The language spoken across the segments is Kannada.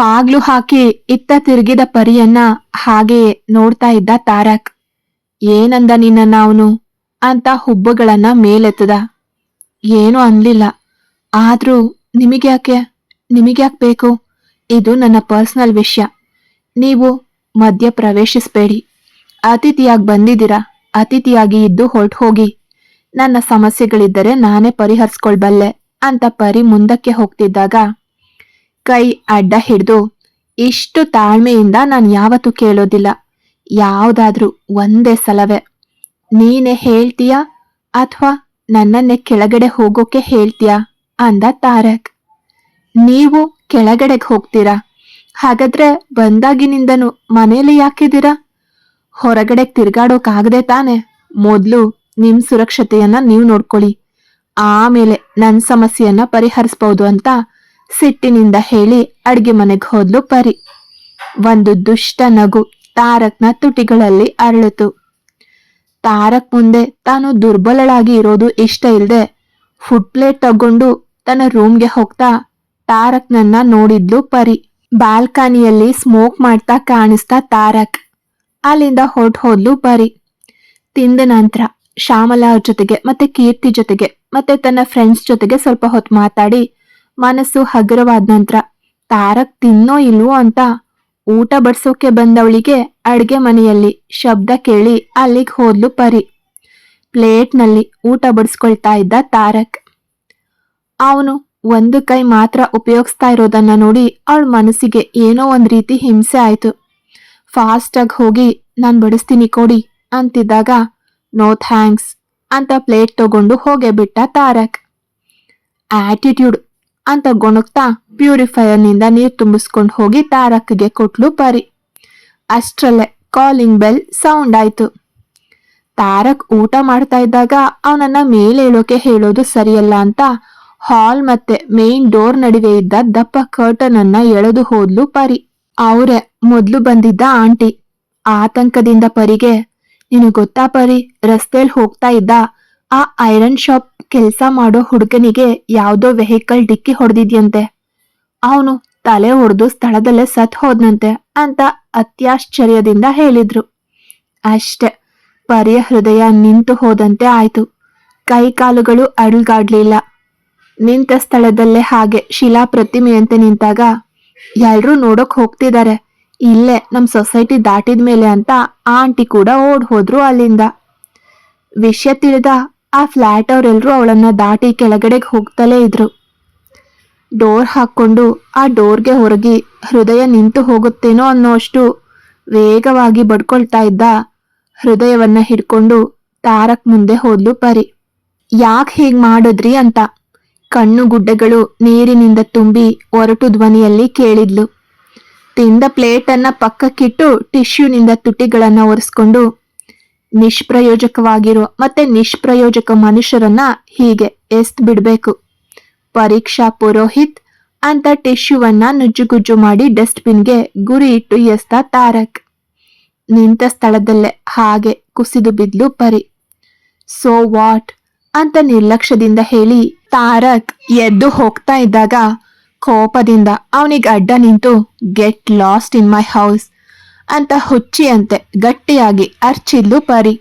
ಬಾಗ್ಲು ಹಾಕಿ ಇತ್ತ ತಿರುಗಿದ ಪರಿಯನ್ನ ಹಾಗೆ ನೋಡ್ತಾ ಇದ್ದ ತಾರಕ್. ಏನಂದ ನಿನ್ನ ಅವನು? ಅಂತ ಹುಬ್ಬುಗಳನ್ನ ಮೇಲೆತ್ತದ. ಏನೂ ಅನ್ಲಿಲ್ಲ. ಆದ್ರೂ ನಿಮಗ್ಯಾಕೆ ನಿಮಗ್ಯಾಕೆ ಬೇಕು? ಇದು ನನ್ನ ಪರ್ಸನಲ್ ವಿಷಯ. ನೀವು ಮಧ್ಯ ಪ್ರವೇಶಿಸಬೇಡಿ. ಅತಿಥಿಯಾಗಿ ಬಂದಿದ್ದೀರಾ? ಅತಿಥಿಯಾಗಿ ಇದ್ದು ಹೊರಟು ಹೋಗಿ ನನ್ನ ಸಮಸ್ಯೆಗಳಿದ್ದರೆ ನಾನೇ ಪರಿಹರಿಸ್ಕೊಳ್ಬಲ್ಲೆ ಅಂತ ಪರಿ ಮುಂದಕ್ಕೆ ಹೋಗ್ತಿದ್ದಾಗ ಕೈ ಅಡ್ಡ ಹಿಡಿದು, ಇಷ್ಟು ತಾಳ್ಮೆಯಿಂದ ನಾನು ಯಾವತ್ತೂ ಕೇಳೋದಿಲ್ಲ. ಯಾವುದಾದ್ರೂ ಒಂದೇ ಸಲವೇ. ನೀನೇ ಹೇಳ್ತೀಯಾ? ಅಥವಾ ನನ್ನನ್ನೇ ಕೆಳಗಡೆ ಹೋಗೋಕೆ ಹೇಳ್ತೀಯಾ? ಅಂದ ತಾರಕ್. ನೀವು ಕೆಳಗಡೆಗೆ ಹೋಗ್ತೀರಾ? ಹಾಗಾದ್ರೆ ಬಂದಾಗಿನಿಂದನು ಮನೇಲಿ ಯಾಕಿದ್ದೀರಾ? ಹೊರಗಡೆ ತಿರ್ಗಾಡೋಕಾಗದೆ ತಾನೆ? ಮೊದಲು ನಿಮ್ ಸುರಕ್ಷತೆಯನ್ನ ನೀವು ನೋಡ್ಕೊಳ್ಳಿ. ಆಮೇಲೆ ನನ್ನ ಸಮಸ್ಯೆಯನ್ನ ಪರಿಹರಿಸ್ಬೋದು ಅಂತ ಸಿಟ್ಟಿನಿಂದ ಹೇಳಿ ಅಡ್ಗೆ ಮನೆಗೆ ಹೋದ್ಲು ಪರಿ. ಒಂದು ದುಷ್ಟ ನಗು ತಾರಕ್ನ ತುಟಿಗಳಲ್ಲಿ ಅರಳಿತು. ತಾರಕ್ ಮುಂದೆ ತಾನು ದುರ್ಬಲಳಾಗಿ ಇರೋದು ಇಷ್ಟ ಇಲ್ಲದೆ ಫುಡ್ ಪ್ಲೇಟ್ ತಗೊಂಡು ತನ್ನ ರೂಮ್ಗೆ ಹೋಗ್ತಾ ತಾರಕ್ನನ್ನ ನೋಡಿದ್ಲು ಪರಿ. ಬಾಲ್ಕನಿಯಲ್ಲಿ ಸ್ಮೋಕ್ ಮಾಡ್ತಾ ಕಾಣಿಸ್ತಾ ತಾರಕ್. ಅಲ್ಲಿಂದ ಹೊರಟು ಹೋದ್ಲು ಪರಿ. ತಿಂದ ನಂತರ ಶ್ಯಾಮಲಾ ಜೊತೆಗೆ ಮತ್ತೆ ಕೀರ್ತಿ ಜೊತೆಗೆ ಮತ್ತೆ ತನ್ನ ಫ್ರೆಂಡ್ಸ್ ಜೊತೆಗೆ ಸ್ವಲ್ಪ ಹೊತ್ತು ಮಾತಾಡಿ ಮನಸ್ಸು ಹಗುರವಾದ ನಂತರ, ತಾರಕ್ ತಿನ್ನೋ ಇಲ್ವೋ ಅಂತ ಊಟ ಬಡಿಸೋಕೆ ಬಂದವಳಿಗೆ ಅಡ್ಗೆ ಮನೆಯಲ್ಲಿ ಶಬ್ದ ಕೇಳಿ ಅಲ್ಲಿಗೆ ಹೋದ್ಲು ಪರಿ. ಪ್ಲೇಟ್ನಲ್ಲಿ ಊಟ ಬಡಿಸ್ಕೊಳ್ತಾ ಇದ್ದ ತಾರಕ್. ಅವನು ಒಂದು ಕೈ ಮಾತ್ರ ಉಪಯೋಗಿಸ್ತಾ ಇರೋದನ್ನ ನೋಡಿ ಅವಳ ಮನಸ್ಸಿಗೆ ಏನೋ ಒಂದು ರೀತಿ ಹಿಂಸೆ ಆಯ್ತು. ಫಾಸ್ಟಾಗಿ ಹೋಗಿ ನಾನು ಬಡಿಸ್ತೀನಿ ಕೊಡಿ ಅಂತಿದ್ದಾಗ, ನೋ ಥ್ಯಾಂಕ್ಸ್ ಅಂತ ಪ್ಲೇಟ್ ತಗೊಂಡು ಹೋಗೇ ಬಿಟ್ಟ ತಾರಕ್. ಆಟಿಟ್ಯೂಡ್ ಅಂತ ಗೊಣಗ್ತಾ ಪ್ಯೂರಿಫೈಯರ್ನಿಂದ ನೀರು ತುಂಬಿಸ್ಕೊಂಡು ಹೋಗಿ ತಾರಕ್ಗೆ ಕೊಟ್ಲು ಪರಿ. ಅಷ್ಟರಲ್ಲೇ ಕಾಲಿಂಗ್ ಬೆಲ್ ಸೌಂಡ್ ಆಯ್ತು. ತಾರಕ್ ಊಟ ಮಾಡ್ತಾ ಇದ್ದಾಗ ಅವನನ್ನ ಮೇಲೇಳೋಕೆ ಹೇಳೋದು ಸರಿಯಲ್ಲ ಅಂತ ಹಾಲ್ ಮತ್ತೆ ಮೇನ್ ಡೋರ್ ನಡುವೆ ಇದ್ದ ದಪ್ಪ ಕರ್ಟನ್ ಅನ್ನ ಎಳೆದು ಹೋದ್ಲು ಪರಿ. ಅವರೇ, ಮೊದ್ಲು ಬಂದಿದ್ದ ಆಂಟಿ. ಆತಂಕದಿಂದ ಪರಿಗೆ ನೀನು ಗೊತ್ತಾ ಪರಿ ರಸ್ತೆಯಲ್ಲಿ ಹೋಗ್ತಾ ಇದ್ದ ಆ ಐರನ್ ಶಾಪ್ ಕೆಲಸ ಮಾಡೋ ಹುಡುಗನಿಗೆ ಯಾವುದೋ ವೆಹಿಕಲ್ ಡಿಕ್ಕಿ ಹೊಡೆದಿದ್ಯಂತೆ. ಅವನು ತಲೆ ಹೊಡೆದು ಸ್ಥಳದಲ್ಲೇ ಸತ್ ಹೋದ್ನಂತೆ ಅಂತ ಅತ್ಯಾಶ್ಚರ್ಯದಿಂದ ಹೇಳಿದ್ರು. ಅಷ್ಟೆ, ಪರಿಯ ಹೃದಯ ನಿಂತು ಹೋದಂತೆ ಆಯ್ತು. ಕೈ ಕಾಲುಗಳು ಅಡುಗಾಡ್ಲಿಲ್ಲ. ನಿಂತ ಸ್ಥಳದಲ್ಲೇ ಹಾಗೆ ಶಿಲಾ ಪ್ರತಿಮೆಯಂತೆ ನಿಂತಾಗ, ಎಲ್ರೂ ನೋಡಕ್ ಹೋಗ್ತಿದ್ದಾರೆ ಇಲ್ಲೇ ನಮ್ ಸೊಸೈಟಿ ದಾಟಿದ ಮೇಲೆ ಅಂತ ಆಂಟಿ ಕೂಡ ಓಡ್ ಹೋದ್ರು ಅಲ್ಲಿಂದ. ವಿಷಯ ತಿಳಿದ ಆ ಫ್ಲ್ಯಾಟ್ ಅವರೆಲ್ಲರೂ ಅವಳನ್ನ ದಾಟಿ ಕೆಳಗಡೆಗೆ ಹೋಗ್ತಲೇ ಇದ್ರು. ಡೋರ್ ಹಾಕ್ಕೊಂಡು ಆ ಡೋರ್ಗೆ ಹೊರಗಿ, ಹೃದಯ ನಿಂತು ಹೋಗುತ್ತೇನೋ ಅನ್ನೋಷ್ಟು ವೇಗವಾಗಿ ಬಡ್ಕೊಳ್ತಾ ಇದ್ದ ಹೃದಯವನ್ನ ಹಿಡ್ಕೊಂಡು ತಾರಕ್ ಮುಂದೆ ಹೋದ್ಲು ಪರಿ. ಯಾಕೆ ಹೀಗ್ ಮಾಡಿದ್ರಿ ಅಂತ? ಕಣ್ಣು ಗುಡ್ಡೆಗಳು ನೀರಿನಿಂದ ತುಂಬಿ ಒರಟು ಧ್ವನಿಯಲ್ಲಿ ಕೇಳಿದ್ಲು. ತಿಂದ ಪ್ಲೇಟನ್ನ ಪಕ್ಕಕ್ಕಿಟ್ಟು ಟಿಶ್ಯೂನಿಂದ ತುಟಿಗಳನ್ನ ಒರೆಸ್ಕೊಂಡು ನಿಷ್ಪ್ರಯೋಜಕವಾಗಿರೋ ಮತ್ತೆ ನಿಷ್ಪ್ರಯೋಜಕ ಮನುಷ್ಯರನ್ನ ಹೀಗೆ ಎಸ್ತ್ ಬಿಡ್ಬೇಕು. ಪರೀಕ್ಷಾ ಪುರೋಹಿತ್ ಅಂತ ಟಿಶ್ಯೂವನ್ನ ನುಜ್ಜುಗುಜ್ಜು ಮಾಡಿ ಡಸ್ಟ್ಬಿನ್ಗೆ ಗುರಿ ಇಟ್ಟು ಎಸ್ತ ತಾರಕ್. ನಿಂತ ಸ್ಥಳದಲ್ಲೇ ಹಾಗೆ ಕುಸಿದು ಬಿದ್ಲು ಪರಿ. So what? ಅಂತ ನಿರ್ಲಕ್ಷ್ಯದಿಂದ ಹೇಳಿ ತಾರಕ್ ಎದ್ದು ಹೋಗ್ತಾ ಇದ್ದಾಗ ಕೋಪದಿಂದ ಅವನಿಗೆ ಅಡ್ಡ ನಿಂತು, get lost in my house ಅಂತ ಹುಚ್ಚಿಯಂತೆ ಗಟ್ಟಿಯಾಗಿ ಅರ್ಚಿದ್ಲು ಪರಿ.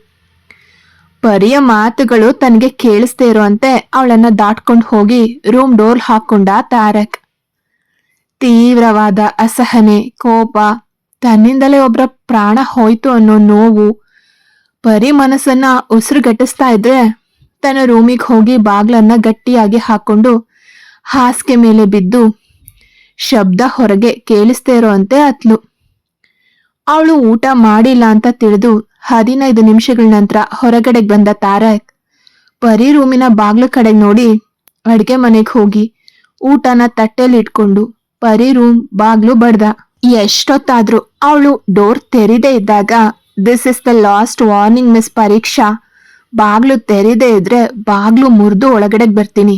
ಪರಿಯ ಮಾತುಗಳು ತನಗೆ ಕೇಳಿಸ್ತೇ ಇರುವಂತೆ ಅವಳನ್ನ ದಾಟ್ಕೊಂಡು ಹೋಗಿ ರೂಮ್ ಡೋರ್ ಹಾಕೊಂಡ ತಾರಕ್. ತೀವ್ರವಾದ ಅಸಹನೆ, ಕೋಪ, ತನ್ನಿಂದಲೇ ಒಬ್ಬರ ಪ್ರಾಣ ಹೋಯ್ತು ಅನ್ನೋ ನೋವು, ಪರಿ ಮನಸ್ಸನ್ನ ಉಸಿರುಗಟ್ಟಿಸ್ತಾ ಇದ್ರೆ ತನ್ನ ರೂಮಿಗೆ ಹೋಗಿ ಬಾಗ್ಲನ್ನ ಗಟ್ಟಿಯಾಗಿ ಹಾಕೊಂಡು ಹಾಸಿಗೆ ಮೇಲೆ ಬಿದ್ದು ಶಬ್ದ ಹೊರಗೆ ಕೇಳಿಸ್ದೇ ಇರೋಂತೆ ಅತ್ಲು. ಅವಳು ಊಟ ಮಾಡಿಲ್ಲ ಅಂತ ತಿಳಿದು ಹದಿನೈದು ನಿಮಿಷಗಳ ನಂತರ ಹೊರಗಡೆಗೆ ಬಂದ ತಾರಕ್ ಪರಿ ರೂಮಿನ ಬಾಗ್ಲ ಕಡೆಗೆ ನೋಡಿ ಅಡ್ಗೆ ಮನೆಗೆ ಹೋಗಿ ಊಟನ ತಟ್ಟೆಲಿ ಇಟ್ಕೊಂಡು ಪರಿ ರೂಮ್ ಬಾಗ್ಲು ಬಡ್ದ. ಎಷ್ಟೊತ್ತಾದ್ರೂ ಅವಳು ಡೋರ್ ತೆರಿದೇ ಇದ್ದಾಗ this is the last warning miss Pariksha ಬಾಗ್ಲು ತೆರಿದೇ ಇದ್ರೆ ಬಾಗ್ಲು ಮುರಿದು ಒಳಗಡೆಗೆ ಬರ್ತೀನಿ.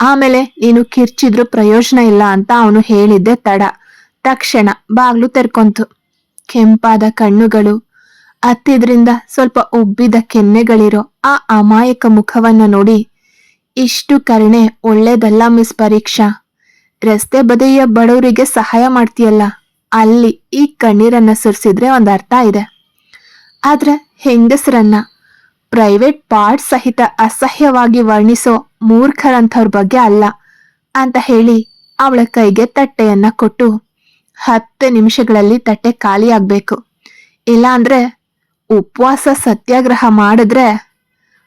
ಆಮೇಲೆ ನೀನು ಕಿರ್ಚಿದ್ರು ಪ್ರಯೋಜನ ಇಲ್ಲ ಅಂತ ಅವನು ಹೇಳಿದ್ದೆ ತಡ. ತಕ್ಷಣ ಬಾಗ್ಲು ತೆರ್ಕೊಂತು. ಕೆಂಪಾದ ಕಣ್ಣುಗಳು. ಅತ್ತಿದ್ರಿಂದ ಸ್ವಲ್ಪ ಉಬ್ಬಿದ ಕೆನ್ನೆಗಳಿರೋ ಆ ಅಮಾಯಕ ಮುಖವನ್ನ ನೋಡಿ, ಇಷ್ಟು ಕರುಣೆ ಒಳ್ಳೇದಲ್ಲ ಮಿಸ್ ಪರೀಕ್ಷಾ. ರಸ್ತೆ ಬದಿಯ ಬಡವರಿಗೆ ಸಹಾಯ ಮಾಡ್ತೀಯಲ್ಲ, ಅಲ್ಲಿ ಈ ಕಣ್ಣೀರನ್ನ ಸುರಿಸಿದ್ರೆ ಒಂದು ಅರ್ಥ ಇದೆ. ಆದ್ರೆ ಹೆಂಗಸರನ್ನ ಪ್ರೈವೇಟ್ ಪಾರ್ಟ್ ಸಹಿತ ಅಸಹ್ಯವಾಗಿ ವರ್ಣಿಸೋ ಮೂರ್ಖರಂಥವ್ರ ಬಗ್ಗೆ ಅಲ್ಲ ಅಂತ ಹೇಳಿ ಅವಳ ಕೈಗೆ ತಟ್ಟೆಯನ್ನ ಕೊಟ್ಟು ಹತ್ತು ನಿಮಿಷಗಳಲ್ಲಿ ತಟ್ಟೆ ಖಾಲಿ ಆಗ್ಬೇಕು. ಇಲ್ಲ ಅಂದ್ರೆ ಉಪವಾಸ, ಸತ್ಯಾಗ್ರಹ ಮಾಡಿದ್ರೆ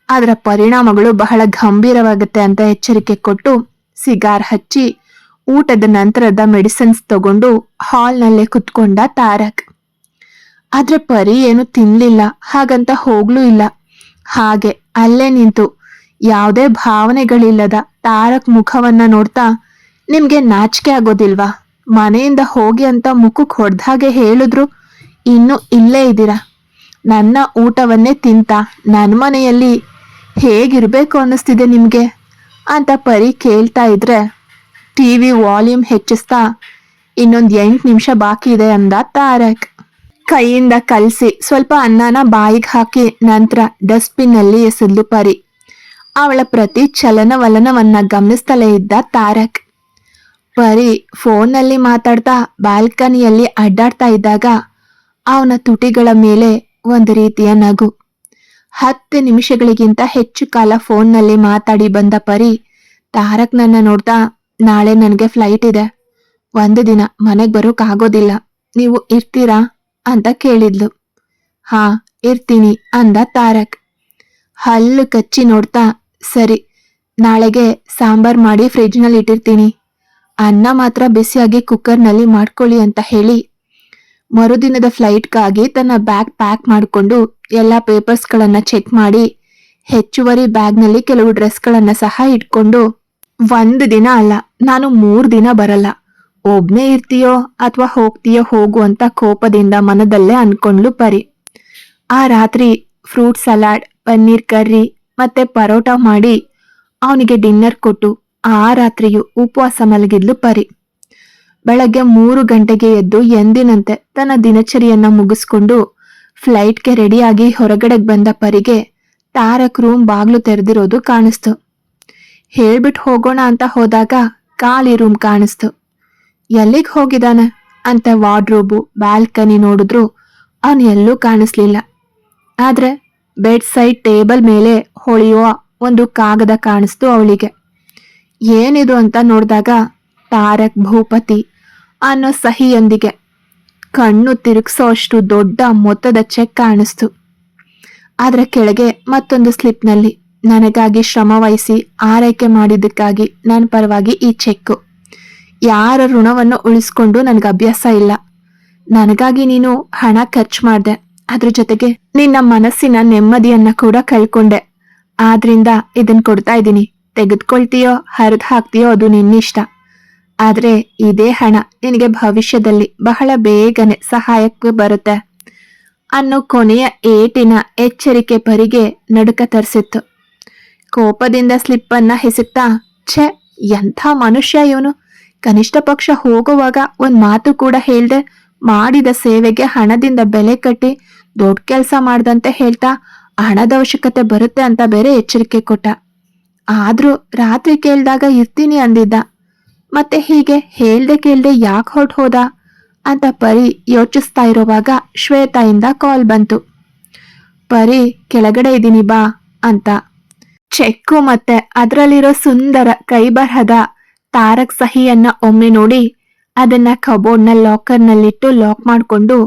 ಅದರ ಪರಿಣಾಮಗಳು ಬಹಳ ಗಂಭೀರವಾಗುತ್ತೆ ಅಂತ ಎಚ್ಚರಿಕೆ ಕೊಟ್ಟು ಸಿಗಾರ್ ಹಚ್ಚಿ ಊಟದ ನಂತರದ ಮೆಡಿಸಿನ್ಸ್ ತಗೊಂಡು ಹಾಲ್ನಲ್ಲೇ ಕುತ್ಕೊಂಡ ತಾರಕ್. ಆದ್ರೆ ಪರಿ ಏನು ತಿನ್ಲಿಲ್ಲ, ಹಾಗಂತ ಹೋಗ್ಲೂ ಇಲ್ಲ. ಹಾಗೆ ಅಲ್ಲೇ ನಿಂತು ಯಾವುದೇ ಭಾವನೆಗಳಿಲ್ಲದ ತಾರಕ್ ಮುಖವನ್ನ ನೋಡ್ತಾ ನಿಮ್ಗೆ ನಾಚಿಕೆ ಆಗೋದಿಲ್ವಾ? ಮನೆಯಿಂದ ಹೋಗಿ ಅಂತ ಮುಖಕ್ಕೆ ಹೊಡೆದಾಗೆ ಹೇಳಿದ್ರು, ಇನ್ನು ಇಲ್ಲೇ ಇದ್ದೀರಾ? ನನ್ನ ಊಟವನ್ನೇ ತಿಂತ ನನ್ನ ಮನೆಯಲ್ಲಿ ಹೇಗಿರಬೇಕು ಅನ್ನಿಸ್ತಿದೆ ನಿಮಗೆ? ಅಂತ ಪರಿ ಕೇಳ್ತಾ ಇದ್ರೆ ಟಿವಿ ವಾಲ್ಯೂಮ್ ಹೆಚ್ಚಿಸ್ತಾ ಇನ್ನೊಂದು ಎಂಟು ನಿಮಿಷ ಬಾಕಿ ಇದೆ ಅಂದ ತಾರಕ್. ಕೈಯಿಂದ ಕಲಸಿ ಸ್ವಲ್ಪ ಅನ್ನನ ಬಾಯಿಗೆ ಹಾಕಿ ನಂತರ ಡಸ್ಟ್ಬಿನ್ನಲ್ಲಿ ಎಸೆದ್ಲು ಪರಿ. ಅವಳ ಪ್ರತಿ ಚಲನವಲನವನ್ನ ಗಮನಿಸ್ತಲೇ ಇದ್ದ ತಾರಕ್. ಪರಿ ಫೋನ್ನಲ್ಲಿ ಮಾತಾಡ್ತಾ ಬಾಲ್ಕನಿಯಲ್ಲಿ ಅಡ್ಡಾಡ್ತಾ ಇದ್ದಾಗ ಅವನ ತುಟಿಗಳ ಮೇಲೆ ಒಂದು ರೀತಿಯ ನಗು. ಹತ್ತು ನಿಮಿಷಗಳಿಗಿಂತ ಹೆಚ್ಚು ಕಾಲ ಫೋನ್ನಲ್ಲಿ ಮಾತಾಡಿ ಬಂದ ಪರಿ ತಾರಕ್ ನನ್ನ ನೋಡ್ತಾ ನಾಳೆ ನನಗೆ ಫ್ಲೈಟ್ ಇದೆ. ಒಂದು ದಿನ ಮನೆಗೆ ಬರೋಕ್ಕಾಗೋದಿಲ್ಲ ನೀವು ಇರ್ತೀರಾ ಅಂತ ಕೇಳಿದ್ಲು. ಹಾ, ಇರ್ತೀನಿ ಅಂದ ತಾರಕ್. ಹಲ್ಲು ಕಚ್ಚಿ ನೋಡ್ತಾ, ಸರಿ, ನಾಳೆಗೆ ಸಾಂಬಾರ್ ಮಾಡಿ ಫ್ರಿಜ್ನಲ್ಲಿ ಇಟ್ಟಿರ್ತೀನಿ. ಅನ್ನ ಮಾತ್ರ ಬಿಸಿಯಾಗಿ ಕುಕ್ಕರ್ನಲ್ಲಿ ಮಾಡ್ಕೊಳ್ಳಿ ಅಂತ ಹೇಳಿ ಮರುದಿನದ ಫ್ಲೈಟ್ಗಾಗಿ ತನ್ನ ಬ್ಯಾಗ್ ಪ್ಯಾಕ್ ಮಾಡಿಕೊಂಡು ಎಲ್ಲ ಪೇಪರ್ಸ್ಗಳನ್ನು ಚೆಕ್ ಮಾಡಿ ಹೆಚ್ಚುವರಿ ಬ್ಯಾಗ್ನಲ್ಲಿ ಕೆಲವು ಡ್ರೆಸ್ಗಳನ್ನು ಸಹ ಇಟ್ಕೊಂಡು ಒಂದು ದಿನ ಅಲ್ಲ, ನಾನು ಮೂರು ದಿನ ಬರಲ್ಲ. ಒಬ್ನೇ ಇರ್ತೀಯೋ ಅಥವಾ ಹೋಗ್ತೀಯೋ ಹೋಗು ಅಂತ ಕೋಪದಿಂದ ಮನದಲ್ಲೇ ಅನ್ಕೊಂಡ್ಲು ಪರಿ. ಆ ರಾತ್ರಿ ಫ್ರೂಟ್ ಸಲಾಡ್, ಪನ್ನೀರ್ ಕರ್ರಿ ಮತ್ತೆ ಪರೋಟ ಮಾಡಿ ಅವನಿಗೆ ಡಿನ್ನರ್ ಕೊಟ್ಟು ಆ ರಾತ್ರಿಯು ಉಪವಾಸ ಮಲಗಿದ್ಲು ಪರಿ. ಬೆಳಗ್ಗೆ ಮೂರು ಗಂಟೆಗೆ ಎದ್ದು ಎಂದಿನಂತೆ ತನ್ನ ದಿನಚರಿಯನ್ನ ಮುಗಿಸ್ಕೊಂಡು ಫ್ಲೈಟ್ಗೆ ರೆಡಿಯಾಗಿ ಹೊರಗಡೆಗೆ ಬಂದ ಪರಿಗೆ ತಾರಕ್ ರೂಮ್ ಬಾಗ್ಲು ತೆರೆದಿರೋದು ಕಾಣಿಸ್ತು. ಹೇಳ್ಬಿಟ್ಟು ಹೋಗೋಣ ಅಂತ ಹೋದಾಗ ಖಾಲಿ ರೂಮ್ ಕಾಣಿಸ್ತು. ಎಲ್ಲಿಗೆ ಹೋಗಿದಾನೆ ಅಂತ ವಾರ್ಡ್ರೋಬು ಬಾಲ್ಕನಿ ನೋಡಿದ್ರು ಅವನು ಎಲ್ಲೂ ಕಾಣಿಸ್ಲಿಲ್ಲ. ಆದ್ರೆ ಬೆಡ್ ಸೈಡ್ ಟೇಬಲ್ ಮೇಲೆ ಹೊಳೆಯುವ ಒಂದು ಕಾಗದ ಕಾಣಿಸ್ತು ಅವಳಿಗೆ. ಏನಿದು ಅಂತ ನೋಡಿದಾಗ ತಾರಕ್ ಭೂಪತಿ ಅನ್ನೋ ಸಹಿಯೊಂದಿಗೆ ಕಣ್ಣು ತಿರುಗಿಸೋ ಅಷ್ಟು ದೊಡ್ಡ ಮೊತ್ತದ ಚೆಕ್ ಕಾಣಿಸ್ತು. ಅದರ ಕೆಳಗೆ ಮತ್ತೊಂದು ಸ್ಲಿಪ್ನಲ್ಲಿ, ನನಗಾಗಿ ಶ್ರಮ ವಹಿಸಿ ಆರೈಕೆ ಮಾಡಿದ್ದಕ್ಕಾಗಿ ನನ್ನ ಪರವಾಗಿ ಈ ಚೆಕ್ಕು. ಯಾರ ಋಣವನ್ನು ಉಳಿಸ್ಕೊಂಡು ನನಗೆ ಅಭ್ಯಾಸ ಇಲ್ಲ. ನನಗಾಗಿ ನೀನು ಹಣ ಖರ್ಚು ಮಾಡಿದೆ. ಅದ್ರ ಜೊತೆಗೆ ನಿನ್ನ ಮನಸ್ಸಿನ ನೆಮ್ಮದಿಯನ್ನ ಕೂಡ ಕಳ್ಕೊಂಡೆ. ಆದ್ರಿಂದ ಇದನ್ ಕೊಡ್ತಾ ಇದ್ದೀನಿ. ತೆಗೆದುಕೊಳ್ತೀಯೋ ಹರಿದು ಹಾಕ್ತೀಯೋ ಅದು ನಿನ್ನಿಷ್ಟ. ಆದರೆ ಇದೇ ಹಣ ನಿನಗೆ ಭವಿಷ್ಯದಲ್ಲಿ ಬಹಳ ಬೇಗನೆ ಸಹಾಯಕ್ಕೆ ಬರುತ್ತೆ. ಅನ್ನೋ ಕೊನೆಯ ಏಟಿನ ಎಚ್ಚರಿಕೆ ಪರಿಗೆ ನಡುಕ ತರಿಸಿತ್ತು. ಕೋಪದಿಂದ ಸ್ಲಿಪ್ಪನ್ನ ಹೆಸುತ್ತಾ ಛೆ, ಎಂಥ ಮನುಷ್ಯ ಇವನು? ಕನಿಷ್ಠ ಪಕ್ಷ ಹೋಗುವಾಗ ಒಂದು ಮಾತು ಕೂಡ ಹೇಳ್ದೆ, ಮಾಡಿದ ಸೇವೆಗೆ ಹಣದಿಂದ ಬೆಲೆ ಕಟ್ಟಿ ದೊಡ್ಡ ಕೆಲಸ ಮಾಡ್ದಂತೆ ಹೇಳ್ತಾ, ಹಣದ ಅವಶ್ಯಕತೆ ಬರುತ್ತೆ ಅಂತ ಬೇರೆ ಎಚ್ಚರಿಕೆ ಕೊಟ್ಟ. ಆದ್ರೂ ರಾತ್ರಿ ಕೇಳ್ದಾಗ ಇರ್ತೀನಿ ಅಂದಿದ್ದ. ಮತ್ತೆ ಹೀಗೆ ಹೇಳ್ದೆ ಕೇಳ್ದೆ ಯಾಕೆ ಹೊರಟು ಹೋದ ಅಂತ ಪರಿ ಯೋಚಿಸ್ತಾ ಇರುವಾಗ ಶ್ವೇತಾಯಿಂದ ಕಾಲ್ ಬಂತು. ಪರಿ, ಕೆಳಗಡೆ ಇದ್ದೀನಿ ಬಾ ಅಂತ. ಚೆಕ್ಕು ಮತ್ತೆ ಅದರಲ್ಲಿರೋ ಸುಂದರ ಕೈಬರಹದ ತಾರಕ್ ಸಹಿಯನ್ನ ಒಮ್ಮೆ ನೋಡಿ ಅದನ್ನ ಕಬೋರ್ಡ್ನ ಲಾಕರ್ನಲ್ಲಿಟ್ಟು ಲಾಕ್ ಮಾಡಿಕೊಂಡು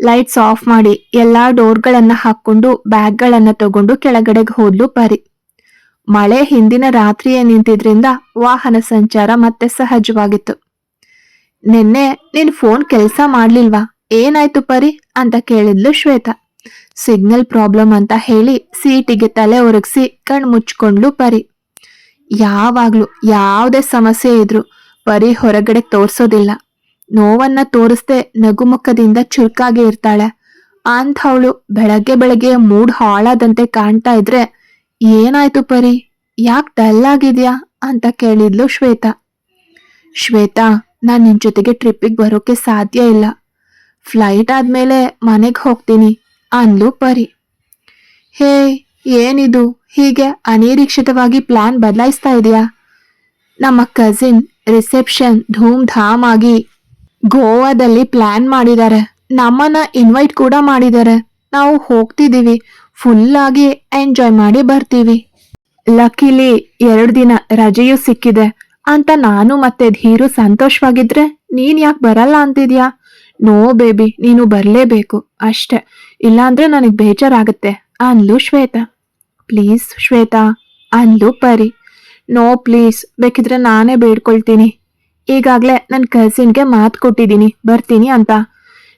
ಲೈಟ್ಸ್ ಆಫ್ ಮಾಡಿ ಎಲ್ಲಾ ಡೋರ್ಗಳನ್ನು ಹಾಕೊಂಡು ಬ್ಯಾಗ್ಗಳನ್ನು ತಗೊಂಡು ಕೆಳಗಡೆಗೆ ಹೋದ್ಲು ಪರಿ. ಮಳೆ ಹಿಂದಿನ ರಾತ್ರಿಯೇ ನಿಂತಿದ್ರಿಂದ ವಾಹನ ಸಂಚಾರ ಮತ್ತೆ ಸಹಜವಾಗಿತ್ತು. ನಿನ್ನೆ ನಿನ್ ಫೋನ್ ಕೆಲಸ ಮಾಡ್ಲಿಲ್ವಾ? ಏನಾಯ್ತು ಪರಿ? ಅಂತ ಕೇಳಿದ್ಲು ಶ್ವೇತಾ. ಸಿಗ್ನಲ್ ಪ್ರಾಬ್ಲಮ್ ಅಂತ ಹೇಳಿ ಸೀಟಿಗೆ ತಲೆ ಒರಗಿಸಿ ಕಣ್ ಮುಚ್ಕೊಂಡ್ಲು ಪರಿ. ಯಾವಾಗ್ಲೂ ಯಾವುದೇ ಸಮಸ್ಯೆ ಇದ್ರು ಪರಿ ಹೊರಗಡೆ ತೋರ್ಸೋದಿಲ್ಲ. ನೋವನ್ನ ತೋರಿಸ್ದೆ ನಗುಮುಖದಿಂದ ಚುರುಕಾಗಿ ಇರ್ತಾಳೆ. ಅಂಥವಳು ಬೆಳಗ್ಗೆ ಬೆಳಗ್ಗೆ ಮೂಡ್ ಹಾಳಾದಂತೆ ಕಾಣ್ತಾ ಇದ್ರೆ ಏನಾಯ್ತು ಪರಿ? ಯಾಕೆ ಡಲ್ ಆಗಿದ್ಯಾ ಅಂತ ಕೇಳಿದ್ಲು ಶ್ವೇತಾ. ಶ್ವೇತಾ, ನಾನು ನಿನ್ನ ಜೊತೆಗೆ ಟ್ರಿಪ್ಪಿಗೆ ಬರೋಕ್ಕೆ ಸಾಧ್ಯ ಇಲ್ಲ. ಫ್ಲೈಟ್ ಆದಮೇಲೆ ಮನೆಗೆ ಹೋಗ್ತೀನಿ, ಅಂದ್ಲು ಪರಿ. ಹೇ, ಏನಿದು? ಹೀಗೆ ಅನಿರೀಕ್ಷಿತವಾಗಿ ಪ್ಲಾನ್ ಬದಲಾಯಿಸ್ತಾ ಇದೆಯಾ? ನಮ್ಮ ಕಸಿನ್ ರಿಸೆಪ್ಷನ್ ಧೂಮ್ ಧಾಮ್ ಆಗಿ ಗೋವಾದಲ್ಲಿ ಪ್ಲಾನ್ ಮಾಡಿದ್ದಾರೆ. ನಮ್ಮನ್ನ ಇನ್ವೈಟ್ ಕೂಡ ಮಾಡಿದ್ದಾರೆ. ನಾವು ಹೋಗ್ತಿದೀವಿ ಫುಲ್ ಆಗಿ ಎಂಜಾಯ್ ಮಾಡಿ ಬರ್ತೀವಿ. ಲಕ್ಕಿಲಿ ಎರಡು ದಿನ ರಜೆಯೂ ಸಿಕ್ಕಿದೆ. ಅಂತ ನಾನು ಮತ್ತೆ ಧೀರು ಸಂತೋಷವಾಗಿದ್ರೆ ನೀನ್ ಯಾಕೆ ಬರಲ್ಲ ಅಂತಿದ್ಯಾ? ನೋ ಬೇಬಿ ನೀನು ಬರಲೇಬೇಕು, ಅಷ್ಟೆ. ಇಲ್ಲಾಂದ್ರೆ ನನಗೆ ಬೇಜಾರಾಗುತ್ತೆ. ಅನ್ಲು ಶ್ವೇತಾ. ಪ್ಲೀಸ್ ಶ್ವೇತಾ, ಅನ್ಲು ಪರಿ. ನೋ ಪ್ಲೀಸ್ ಬೇಕಿದ್ರೆ ನಾನೇ ಬೇಡ್ಕೊಳ್ತೀನಿ. ಈಗಾಗಲೇ ನನ್ನ ಕಸಿನ್ಗೆ ಮಾತು ಕೊಟ್ಟಿದ್ದೀನಿ, ಬರ್ತೀನಿ ಅಂತ.